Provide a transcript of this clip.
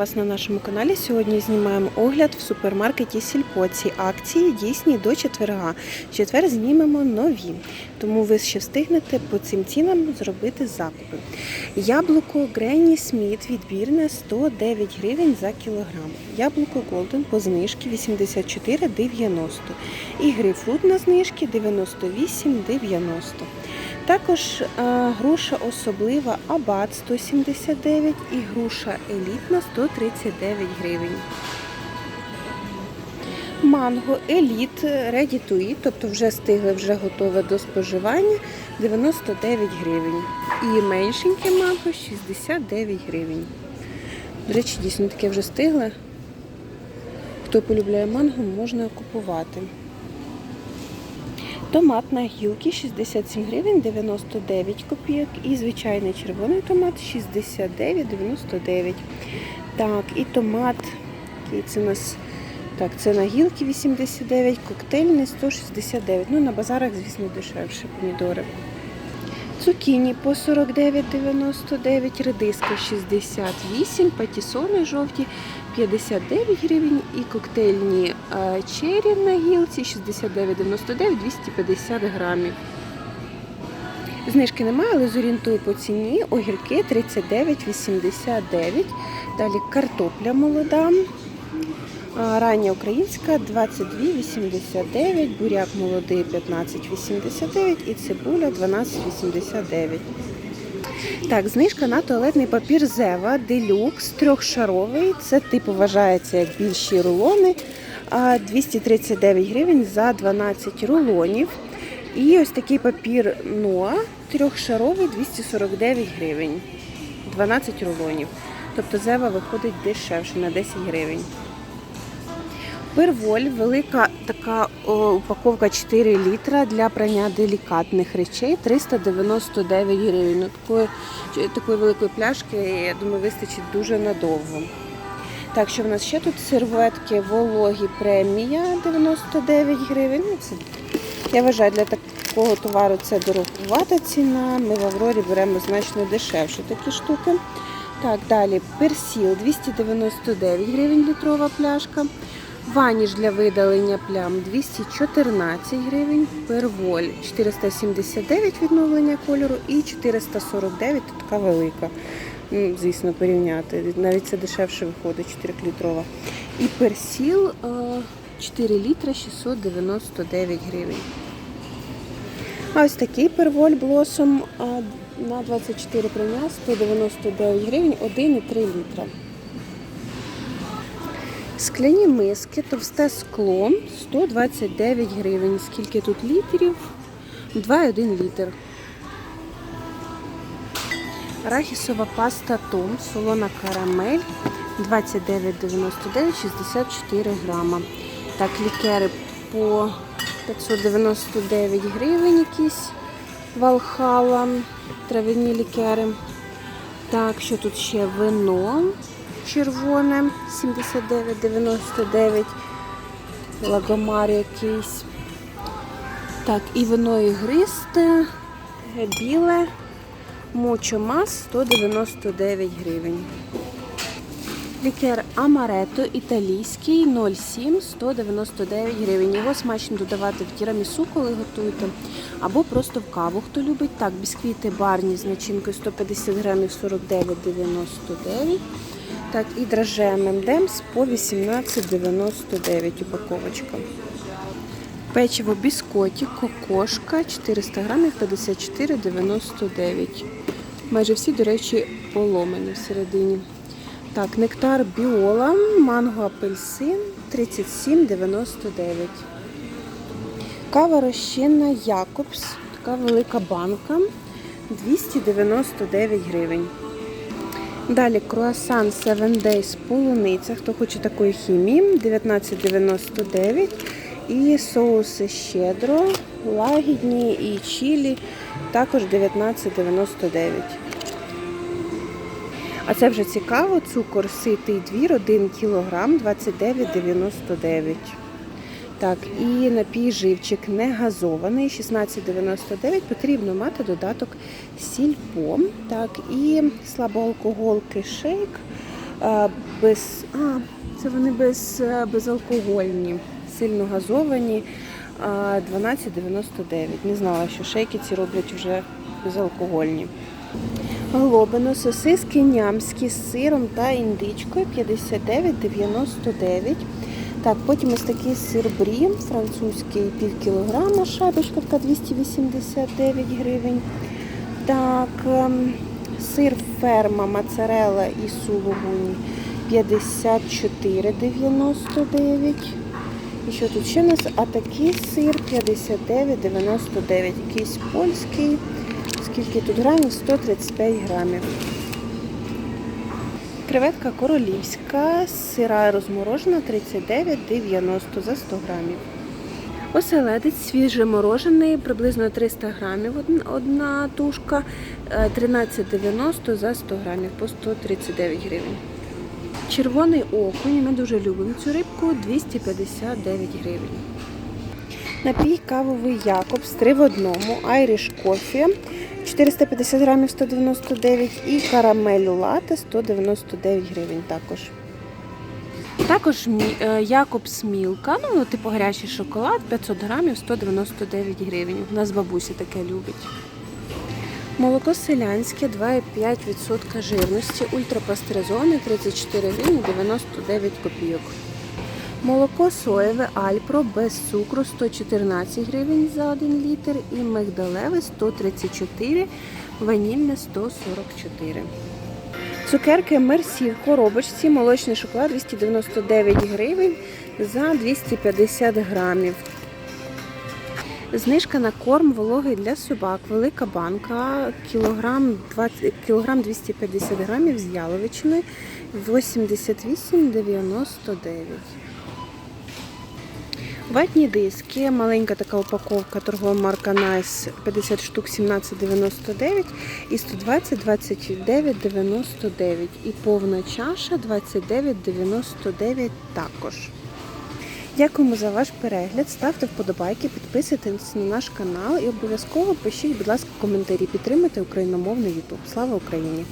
вас на нашому каналі. Сьогодні знімаємо огляд в супермаркеті Сільпо. Ці акції дійсні до четверга. В четвер знімемо нові, тому ви ще встигнете по цим цінам зробити закупи. Яблуко Гренні Сміт відбірне 109 гривень за кілограм. Яблуко Голден по знижці 84,90 і грейпфрут на знижці 98,90. Також е, груша особлива Абат 179 і груша елітна 139 гривень. Манго Еліт Ready to Eat, тобто вже стигле, вже готове до споживання 99 гривень. І меншеньке манго 69 гривень. До речі, дійсно таке вже стигле. Хто полюбляє манго, можна купувати. Томат на гілки 67 гривень 99 копійок. І звичайний червоний томат 69,99. Так, і томат, який це у нас. Так, це на гілки 89, коктейльний 169. Ну, на базарах, звісно, дешевше помідори. Цукіні по 49,99, редиска 68, патісони жовті 59 гривень і коктейльні чері на гілці 69,99, 250 грамів. Знижки немає, але зорієнтую по ціні. Огірки 39,89. Далі картопля молода. Рання українська 22,89, буряк молодий 15,89 і цибуля 12,89. Так, знижка на туалетний папір Зева Делюкс трьохшаровий. Це типу вважається як більші рулони. 239 гривень за 12 рулонів. І ось такий папір Ноа трьохшаровий 249 гривень. 12 рулонів. Тобто Зева виходить дешевше на 10 гривень. Перволь, велика така упаковка 4 літра для прання делікатних речей 399 гривень. Ну, такої, такої великої пляшки, я думаю, вистачить дуже надовго. Так, що в нас ще тут серветки вологі премія 99 гривень. Ну, я вважаю, для такого товару це дороговата ціна. Ми в Аврорі беремо значно дешевше такі штуки. Так, далі персіл 299 гривень літрова пляшка. Ваніш для видалення плям 214 гривень, перволь 479 відновлення кольору і 449 тут така велика. Ну, звісно, порівняти. Навіть це дешевше виходить 4 літрова. І персіл е, 4 літра 699 гривень. А ось такий перволь блосом е, на 24 прийня 199 гривень, 1,3 літра. Скляні миски, товсте скло 129 гривень. Скільки тут літрів? 2,1 літр. Арахісова паста Том, солона карамель 29,99, 64 грама. Так, лікери по 599 гривень якісь Валхала, трав'яні лікери. Так, що тут ще вино червоне 79,99. Лагомар якийсь. Так, і вино ігристе, біле, мочомас 199 гривень. Лікер Амарето італійський 0,7 199 гривень. Його смачно додавати в тірамісу, коли готуєте, або просто в каву, хто любить. Так, бісквіти барні з начинкою 150 грамів 49,99. Так, і драже ММДемс по 18,99 упаковочка. Печиво біскоті, кокошка 400 грамів 54,99. Майже всі, до речі, поломані всередині. Так, нектар біола, манго апельсин 37,99. Кава розчинна Якобс, така велика банка 299 гривень. Далі круасан 7 Days полуниця. Хто хоче такої хімії, 19,99. І соуси щедро, лагідні і чілі, також 19,99. А це вже цікаво, цукор ситий двір 1 кг 29,99. Так, і напій живчик не газований, 16,99. Потрібно мати додаток сільпо. Так, і слабоалкоголки шейк е, без. А, це вони без, е, безалкогольні, сильно газовані. е, 12,99. Не знала, що шейки ці роблять вже безалкогольні. Глобино, сосиски нямські з сиром та індичкою 59,99. Так, потім ось такий сир брі, французький пів кілограма, шайбочка 289 гривень. Так, ем, сир ферма, моцарелла і сулугуні 54,99. І що тут ще у нас? А такий сир 59,99. Якийсь польський. Скільки тут грамів? 135 грамів. Креветка королівська, сира розморожена 39,90 за 100 грамів. Оселедець свіжеморожений, приблизно 300 грамів одна тушка, е, 13,90 за 100 грамів по 139 гривень. Червоний окунь, ми дуже любимо цю рибку, 259 гривень. Напій кавовий Якобс 3 в одному, Irish Coffee 450 грамів 199 і карамель лате 199 гривень також. Також е, Якобс Мілка, ну типу гарячий шоколад 500 грамів 199 гривень. У нас бабуся таке любить. Молоко селянське 2,5% жирності, ультрапастеризоване 34 гривні 99 копійок. Молоко соєве Альпро без цукру 114 гривень за 1 літр і мигдалеве 134, ванільне 144. Цукерки Мерсі в коробочці, молочний шоколад 299 гривень за 250 грамів. Знижка на корм вологий для собак. Велика банка, кілограм, 20, кілограм 250 грамів з яловичиною 88,99. Ватні диски, маленька така упаковка, торгова марка Nice, 50 штук 17,99 і 120 29,99 і повна чаша 29,99 також. Дякуємо за ваш перегляд. Ставте вподобайки, підписуйтесь на наш канал і обов'язково пишіть, будь ласка, коментарі. Підтримуйте україномовний YouTube. Слава Україні!